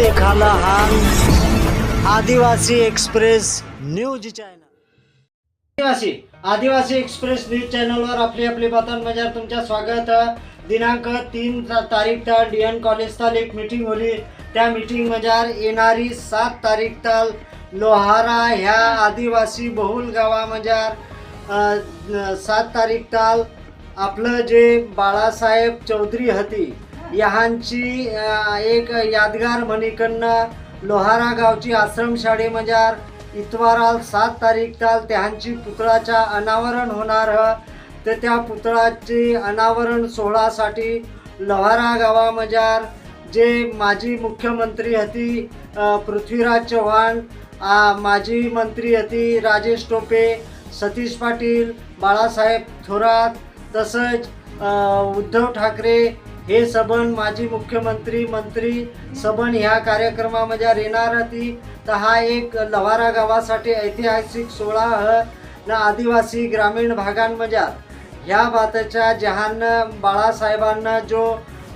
देखाला हाल आदिवासी एक्सप्रेस न्यूज चॅनल. आदिवासी आदिवासी एक्सप्रेस न्यूज चॅनलवर आपली आपली बातम्यांमध्ये तुमच्या स्वागत. दिनांक तीन तारीख ताल डी एन कॉलेज ताल एक मीटिंग होली. त्या मीटिंग मजार येणारी सात तारीख ताल लोहारा ह्या आदिवासी बहुल गावामजार सात तारीख ताल आपलं जे बाळासाहेब चौधरी हती ह्यांची एक यादगार म्हणीकडनं लोहारा गावची आश्रमशाळेमजार इतवाराल सात तारीख ताल त्यांची पुतळाच्या अनावरण होणार. तर त्या पुतळाची अनावरण सोहळासाठी लोहारा गावामजार जे माजी मुख्यमंत्री हती पृथ्वीराज चव्हाण माजी मंत्री हती राजेश टोपे सतीश पाटील बाळासाहेब थोरात तसंच उद्धव ठाकरे हे सबन माजी मुख्यमंत्री मंत्री सबन ह्या कार्यक्रमामध्ये येणार होती तर हा एक लवारा गावासाठी ऐतिहासिक सोहळा ह. न आदिवासी ग्रामीण भागांमध्ये. ह्या बाताच्या जहानं बाळासाहेबांना जो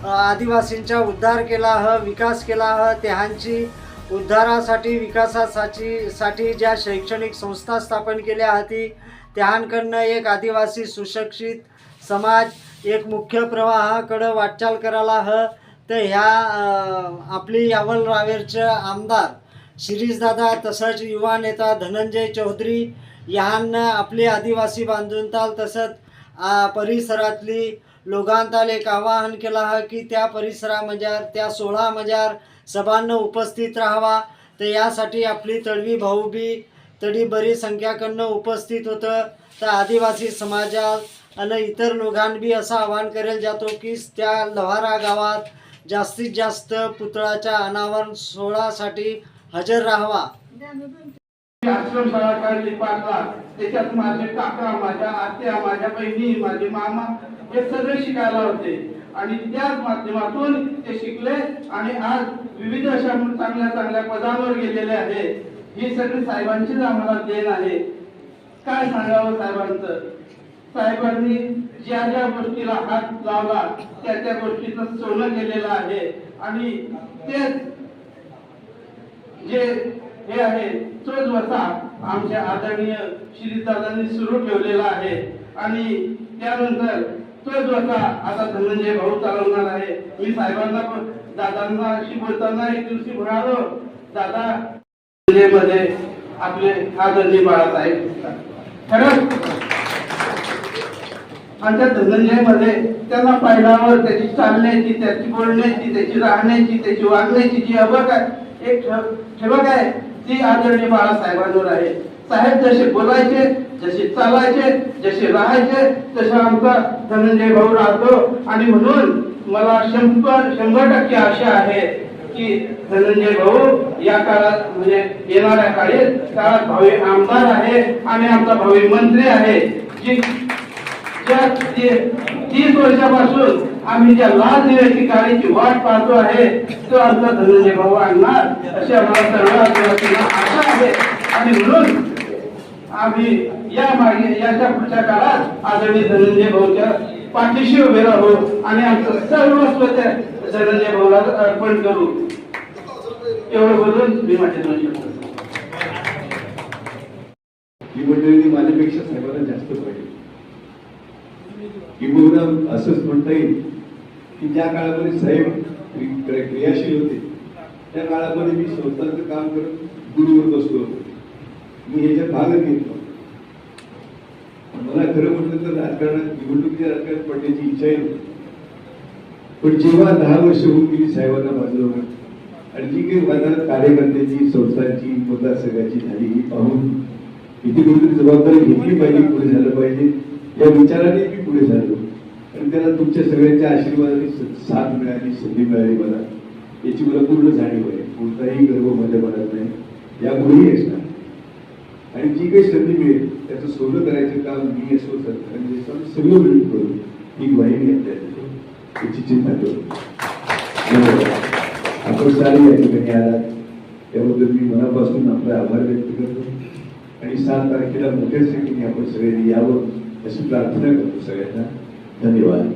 आदिवासींचा उद्धार केला ह विकास केला ह त्यांची उद्धारासाठी विकासासाठी साठी ज्या शैक्षणिक संस्था स्थापन केल्या होती त्यांकडनं एक आदिवासी सुशिक्षित समाज एक मुख्य प्रवाहाकडं वाटचाल करायला ह. तर ह्या आपली यावल रावेरचं आमदार शिरीषदादा तसंच युवा नेता धनंजय चौधरी ह्यांना आपली आदिवासी बांधूनताल तसंच परिसरातली लोकांताल एक आवाहन केलं हा की त्या परिसरामजार त्या सोळा मजार सभांना उपस्थित राहावा. तर यासाठी आपली तडवी भाऊबी तडी बरी संख्याकडनं उपस्थित होतं. तर आदिवासी समाजात आणि इतर लोकांबी असं आवाहन करेल जातो की त्या लोहारा गावात जास्तीत जास्त पुतळाच्या अनावरण सोहळासाठी हजर राहावा आश्रम काढली पाच त्याच्यात माझे काका माझ्या आत्या माझ्या बहिणी माझे मामा हे सगळे शिकायला होते आणि त्याच माध्यमातून ते शिकले आणि आज विविध अशा चांगल्या चांगल्या पदांवर गेलेले आहे ही सगळी साहेबांचीच आम्हाला देण आहे काय सांगावं साहेबांचं साहेबांनी ज्या ज्या गोष्टीला हात लावला त्या त्या गोष्टीचं सोनं केलेलं आहे. आणि तेच जे हे आहे तोच वसा आमच्या आदरणीय श्रीदादांनी सुरू ठेवलेला आहे. आणि त्यानंतर तोच वसा आता धनंजय भाऊ चालवणार आहे. मी साहेबांना पण दादांना अशी बोलताना एक दिवशी म्हणालो दादा मध्ये आपले आदरणीय बाळासाहेब. दिसतात. खरंच आणि त्या धनंजयमध्ये त्यांना पाहिल्यावर त्याची चालण्याची त्याची बोलण्याची त्याची राहण्याची त्याची वागण्याची जी अबक आहे एक ठेवक आहे ती आदरणीय बाळासाहेबांवर आहे. साहेब जसे बोलायचे जसे चालायचे जसे राहायचे तसे आमचा धनंजय भाऊ राहतो. आणि म्हणून मला शंभर शंभर टक्के आशा आहे की धनंजय भाऊ या काळात म्हणजे येणाऱ्या काळी काळात भावी आमदार आहे आणि आमचा भावी मंत्री आहे. जी या तीस वर्षापासून आम्ही ज्या लाल दिव्याची गाडीची वाट पाहतो आहे तो आमचा धनंजय भाऊ आणणार अशी आम्हाला सर्व आशा आहे. आणि म्हणून आम्ही या मागे याच्या पुढच्या काळात आदरणीय धनंजय भाऊच्या पाठीशी उभे राहू आणि आमचं सर्वस्व त्या धनंजय भाऊला अर्पण करू. एवढं बोलून मी माझे दोन शब्द ही मंडळी माझ्यापेक्षा साहेबांना जास्त पाहिजे किंबहुना असंच म्हणता येईल की ज्या काळामध्ये साहेब क्रियाशील होते त्या काळामध्ये मी संस्थांचं काम करत गुरुवर बसलो होतो. मी ह्याच्यात भागच घेतला मला खरं म्हटलं तर राजकारणात निवडणुकीच्या राजकारणात पडण्याची इच्छा आहे पण जेव्हा दहा वर्ष होऊन गेली साहेबांना बाजलो आणि जी काही बाजारात कार्यकर्त्याची संस्थांची मतदारसंघाची झाली ही पाहून किती कुठेतरी जबाबदारी घेतली पाहिजे पुढे झालं पाहिजे या विचाराने पुढे झालो. आणि त्याला तुमच्या सगळ्यांच्या आशीर्वादाने साथ मिळाली संधी मिळाली मला. याची मला पूर्ण जाणीव आहे. कोणताही गर्व माझ्या मनात नाही. यापुढेही असणार आणि जी काही संधी मिळेल त्याचं सोनं करायचं काम मी असो सरकारने सगळं मिळून करू ही ग्वाही मी आपल्याला त्याची चिंता करू आपण सारे या ठिकाणी आलात. त्याबद्दल मी मनापासून आपला आभार व्यक्त करतो. आणि सात तारखेला मोठ्या संख्येने आपण सगळ्यांनी यावं. अशी प्रार्थना करतो सगळ्यांना धन्यवाद